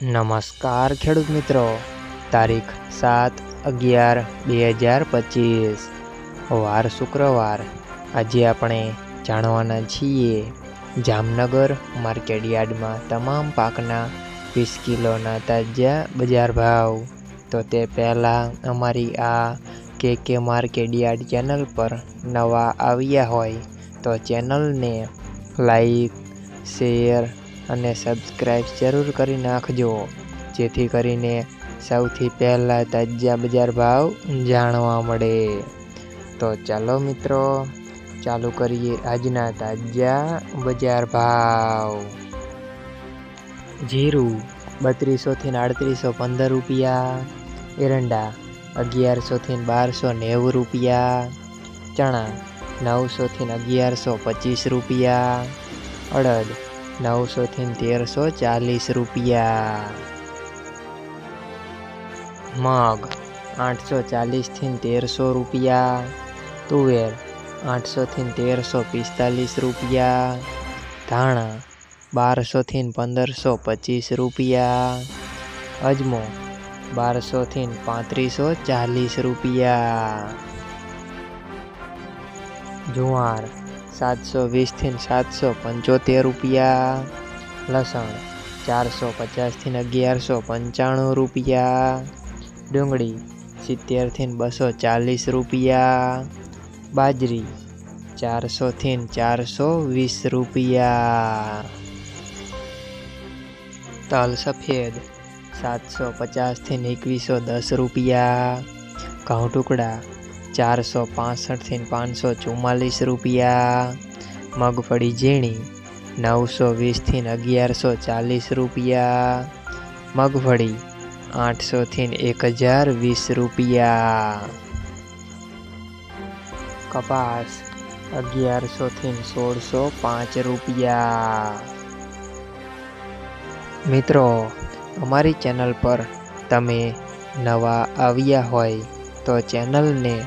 નમસ્કાર ખેડૂત મિત્રો. તારીખ સાત અગિયાર બે હજાર પચીસ. વાર શુક્રવાર. આજે આપણે જાણવાના છીએ જામનગર માર્કેટયાર્ડમાં તમામ પાકના વીસ કિલોના તાજા બજાર ભાવ. તો તે પહેલાં અમારી આ કે કે માર્કેટયાર્ડ ચેનલ પર નવા આવ્યા હોય તો ચેનલને લાઈક, શેર અને સબસ્ક્રાઈબ જરૂર કરી નાખજો. જેથી કરીને સૌથી પહેલાં તાજા બજાર ભાવ જાણવા મળે. તો ચાલો મિત્રો, ચાલુ કરીએ આજના તાજા બજાર ભાવ. જીરું બત્રીસોથી આડત્રીસો પંદર રૂપિયા. એરંડા અગિયારસોથી બારસો નેવું રૂપિયા. ચણા નવસોથી અગિયારસો પચીસ રૂપિયા. અડદ નવસોથી તેરસો ચાલીસ રૂપિયા. મગ આઠસો ચાલીસથી તેરસો રૂપિયા. તુવેર આઠસોથી તેરસો પિસ્તાલીસ રૂપિયા. ધાણા બારસોથી પંદરસો પચીસ રૂપિયા. અજમો બારસોથી પાંત્રીસો ચાલીસ રૂપિયા. જુવાર સાતસો વીસથી સાતસો પંચોતેર રૂપિયા. લસણ ચારસો પચાસથી અગિયારસો પંચાણું રૂપિયા. ડુંગળી સિત્તેરથી બસો ચાલીસ રૂપિયા. બાજરી ચારસોથી ચારસો વીસ રૂપિયા. તલ સફેદ સાતસો પચાસથી એકવીસો દસ રૂપિયા. ઘઉં ટુકડા ચારસો પાસઠથી પાંચસો ચુમ્માલીસ રૂપિયા. મગફળી ઝીણી નવસો વીસથી અગિયારસો ચાલીસ રૂપિયા. મગફળી આઠસોથી એક હજાર વીસ રૂપિયા. કપાસ અગિયારસોથી સોળસો પાંચ રૂપિયા. મિત્રો, અમારી ચેનલ પર તમે નવા આવ્યા હોય તો ચેનલને